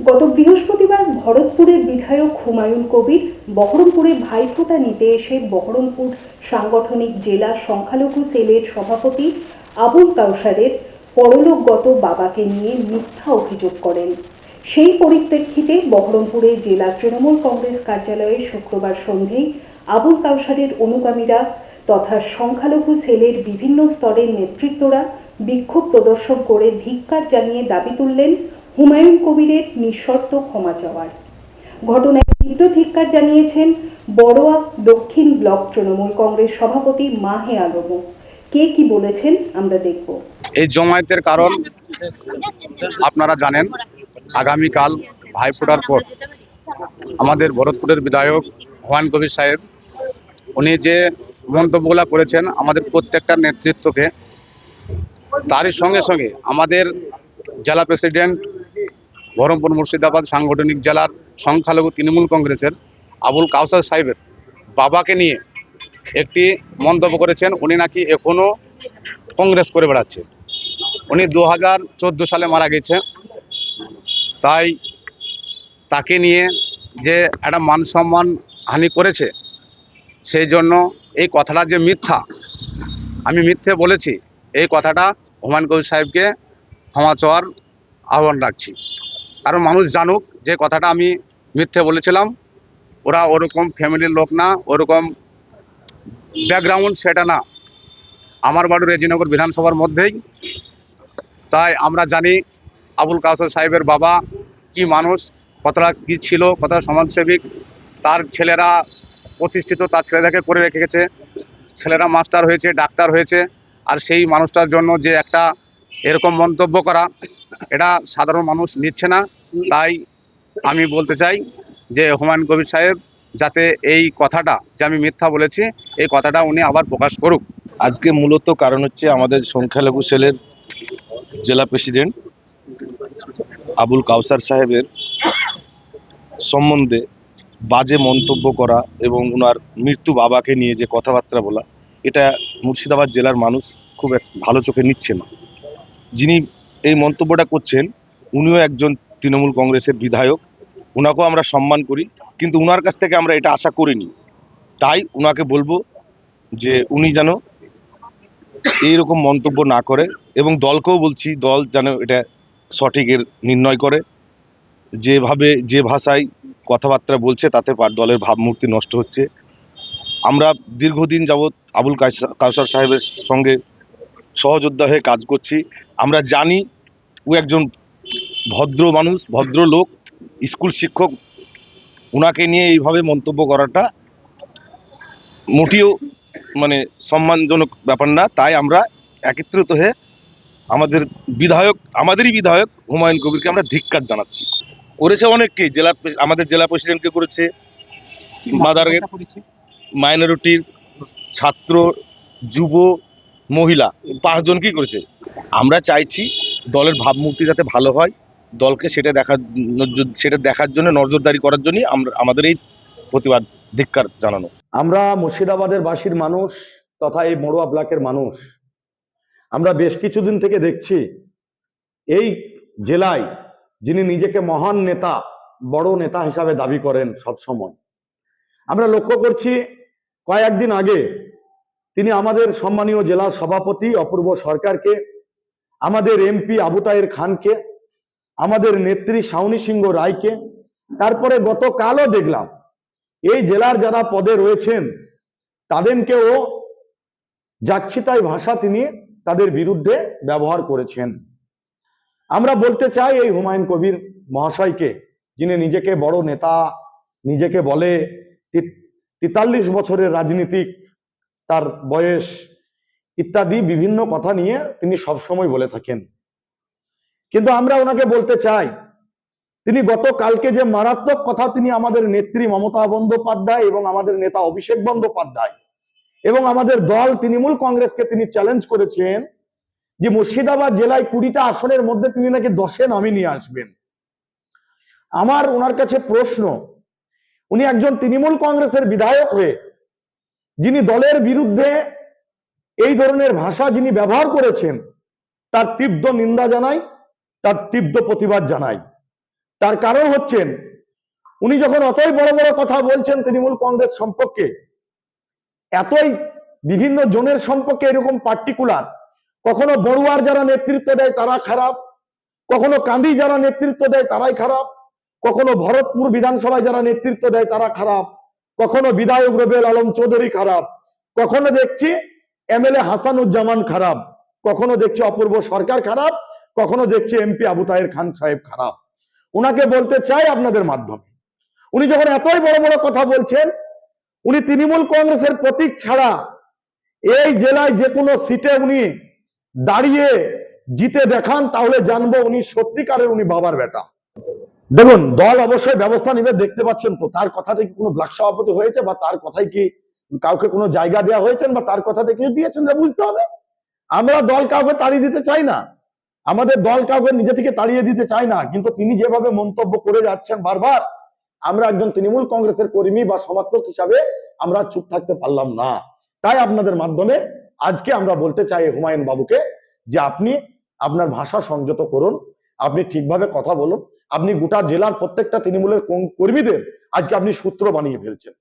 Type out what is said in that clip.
গত বৃহস্পতিবার ভরতপুরের বিধায়ক হুমায়ুন কবির বহরমপুরে ভাইফোঁটা নিতে এসে বহরমপুর সাংগঠনিক জেলা সংখ্যালঘু সেলের সভাপতি আবুল কাউসারের পরলোকগত বাবাকে নিয়ে মিথ্যা অভিযোগ করেন। সেই পরিপ্রেক্ষিতে বহরমপুরে জেলা তৃণমূল কংগ্রেস কার্যালয়ে শুক্রবার সন্ধেই আবুল কাউসারের অনুগামীরা তথা সংখ্যালঘু সেলের বিভিন্ন স্তরের নেতৃত্বরা বিক্ষোভ প্রদর্শন করে ধিক্কার জানিয়ে দাবি তুললেন হুমায়ুন কবিরের নিঃশর্ত ক্ষমা চাওয়ার। ঘটনায় তীব্র ধিক্কার জানিয়েছেন বড়োয়া দক্ষিণ ব্লক তৃণমূল কংগ্রেস সভাপতি মাহে আলমও। কে কি বলেছেন আমরা দেখব। এই জমায়েতের কারণ আপনারা জানেন, আগামীকাল ভাইফোঁটার পর আমাদের ভরতপুরের বিধায়ক হুমায়ুন কবির সাহেব, উনি যে মন্তব্যগুলো করেছেন, আমাদের প্রত্যেকটা নেতৃত্বকে, তারই সঙ্গে সঙ্গে আমাদের জেলা প্রেসিডেন্ট বহরমপুর মুর্শিদাবাদ সাংগঠনিক জেলার সংখ্যালঘু তৃণমূল কংগ্রেসের আবুল কাউসার সাহেবের বাবাকে নিয়ে একটি মন্তব্য করেছেন, উনি নাকি এখনও কংগ্রেস করে বেড়াচ্ছে। উনি দু হাজার চোদ্দ সালে মারা গেছে। তাই তাকে নিয়ে যে একটা মান সম্মান হানি করেছে, সেই জন্য এই কথাটা যে মিথ্যা, আমি মিথ্যে বলেছি, এই কথাটা হুমায়ুন কবির সাহেবকে ক্ষমা চাওয়ার আহ্বান রাখছি। কারণ মানুষ জানুক যে কথাটা আমি মিথ্যে বলেছিলাম। ওরা ওরকম ফ্যামিলির লোক না, ওরকম ব্যাকগ্রাউন্ড সেটা না। আমার বাড়ি রেজিনগর বিধানসভার মধ্যেই। তাই আমরা জানি আবুল কাউসার সাহেবের বাবা কি মানুষ, কতটা কি ছিল, কতটা সমাজসেবিক। তার ছেলেরা প্রতিষ্ঠিত, তার ছেলেদেরকে করে রেখেছে ছেলেরা মাস্টার হয়েছে, ডাক্তার হয়েছে। আর সেই মানুষটার জন্য যে একটা এরকম মন্তব্য করা এটা সাধারণ মানুষ নিচ্ছে না। তাই আমি বলতে চাই যে হুমায়ুন কবির সাহেব যাতে এই কথাটা যে আমি মিথ্যা বলেছি, এই কথাটা উনি আবার প্রকাশ করুক। আজকে মূলত কারণ হচ্ছে আমাদের সংখ্যালঘু সেলের জেলা প্রেসিডেন্ট আবুল কাউসার সাহেবের সম্বন্ধে বাজে মন্তব্য করা এবং ওনার মৃত্যু বাবাকে নিয়ে যে কথাবার্তা বলা, এটা মুর্শিদাবাদ জেলার মানুষ খুব এক ভালো চোখে নিচ্ছে না। যিনি এই মন্তব্যটা করছেন, উনিও একজন তৃণমূল কংগ্রেসের বিধায়ক ওনাকেও আমরা সম্মান করি, কিন্তু ওনার কাছ থেকে আমরা এটা আশা করিনি। তাই ওনাকে বলব যে উনি যেন এইরকম মন্তব্য না করে এবং দলকেও বলছি, দল যেন এটা সঠিকের নির্ণয় করে। যেভাবে, যে ভাষায় কথাবার্তা বলছে, তাতে দলের ভাবমূর্তি নষ্ট হচ্ছে। আমরা দীর্ঘদিন যাবৎ আবুল কাউসার সাহেবের সঙ্গে সহযোদ্ধা হয়ে কাজ করছি। আমরা জানি ও একজন ভদ্র মানুষ ভদ্র লোক স্কুল শিক্ষক। ওনাকে নিয়ে এইভাবে মন্তব্য করাটা মোটেও মানে সম্মানজনক ব্যাপার না। তাই আমরা একত্রিত হয়ে আমাদের বিধায়ক আমাদেরই বিধায়ক হুমায়ুন কবিরকে আমরা ধিক্কার জানাচ্ছি। করেছে অনেককে জেলা আমাদের জেলা প্রেসিডেন্টকে করেছে মাদারের মাইনরিটির ছাত্র যুব মহিলা, পাঁচজন পাঁচজনকেই করেছে? আমরা চাইছি দলের ভাবমূর্তি যাতে ভালো হয়, দলকে সেটা দেখার সেটা দেখার জন্য, নজরদারি করার জন্যই আমরা, আমাদের এই প্রতিবাদ ধিক্কার জানানো। আমরা মুর্শিদাবাদের বাসীর মানুষ তথা এই মড়ুয়া ব্লকের মানুষ। আমরা বেশ কিছুদিন থেকে দেখছি, এই জেলায় যিনি নিজেকে মহান নেতা, বড় নেতা হিসাবে দাবি করেন সব সময় আমরা লক্ষ্য করছি, কয়েকদিন আগে তিনি আমাদের সম্মানীয় জেলা সভাপতি, অপূর্ব সরকারকে, আমাদের এমপি আবু তাহের খানকে, আমাদের নেত্রী শাওনি সিংহ রায়কে, তারপরে গতকালও দেখলাম, এই জেলার যারা পদে রয়েছেন, তাদেরকেও যাচ্ছিতাই ভাষা তিনি তাদের বিরুদ্ধে ব্যবহার করেছেন। আমরা বলতে চাই এই হুমায়ুন কবির মহাশয়কে, যিনি নিজেকে বড় নেতা, নিজেকে বলে তেতাল্লিশ বছরের রাজনীতিক তার বয়স ইত্যাদি বিভিন্ন কথা নিয়ে তিনি সবসময় বলে থাকেন। কিন্তু আমরা ওনাকে বলতে চাই, তিনি গতকালকে যে মারাত্মক কথা তিনি আমাদের নেত্রী মমতা বন্দ্যোপাধ্যায় এবং আমাদের নেতা অভিষেক বন্দ্যোপাধ্যায় এবং আমাদের দল তৃণমূল কংগ্রেসকে তিনি চ্যালেঞ্জ করেছেন যে মুর্শিদাবাদ জেলায় কুড়িটা আসনের মধ্যে তিনি নাকি দশে নামে নিয়ে আসবেন। আমার ওনার কাছে প্রশ্ন, উনি একজন তৃণমূল কংগ্রেসের বিধায়ক হয়ে যিনি দলের বিরুদ্ধে এই ধরনের ভাষা যিনি ব্যবহার করেছেন, তার তীব্র নিন্দা জানাই, তার তীব্র প্রতিবাদ জানাই। তার কারণ হচ্ছেন, উনি যখন অতই বড় বড় কথা বলছেন তৃণমূল কংগ্রেস সম্পর্কে, এতই বিভিন্ন জনের সম্পর্কে এরকম পার্টিকুলার কখনো বড়ুয়ার যারা নেতৃত্ব দেয় তারা খারাপ, কখনো কান্দি যারা নেতৃত্ব দেয় তারাই খারাপ, কখনো ভরতপুর বিধানসভায় যারা নেতৃত্ব দেয় তারা খারাপ কখনো বিধায়ক রবেল আলম চৌধুরী খারাপ, কখনো দেখছি এমএলএ হাসানুজ্জামান খারাপ, কখনো দেখছি অপূর্ব সরকার খারাপ, কখনো দেখছি এমপি আবু তাহের খান সাহেব খারাপ। উনাকে বলতে চাই আপনাদের মাধ্যমে। উনি যখন এতই বড় বড় কথা বলছেন, উনি তৃণমূল কংগ্রেসের প্রতীক ছাড়া এই জেলায় যে কোনো সিটে উনি দাঁড়িয়ে জিতে দেখান, তাহলে জানব উনি সত্যিকারের উনি বাবার বেটা। দেখুন, দল অবশ্যই ব্যবস্থা নিবে, দেখতে পাচ্ছেন তো, তার কথা থেকে কোনো ব্লক সভাপতি হয়েছে বা তার কথাই কি কাউকে কোনো জায়গা দেওয়া হয়েছে বা তার কথাতে কিছু দিয়েছেন বুঝতে হবে। আমরা দল কাউকে তাড়িয়ে দিতে চাই না। আমাদের দল কাউকে নিজে থেকে তাড়িয়ে দিতে চাই না, কিন্তু তিনি যেভাবে মন্তব্য করে যাচ্ছেন বারবার, আমরা একজন তৃণমূল কংগ্রেসের কর্মী বা সমর্থক হিসাবে আমরা চুপ থাকতে পারলাম না। তাই আপনাদের মাধ্যমে আজকে আমরা বলতে চাই হুমায়ুন বাবুকে যে আপনি আপনার ভাষা সংযত করুন আপনি ঠিকভাবে কথা বলুন। আপনি গোটা জেলার প্রত্যেকটা তৃণমূলের কর্মীদের আজকে আপনি সূত্র বানিয়ে ফেলছেন।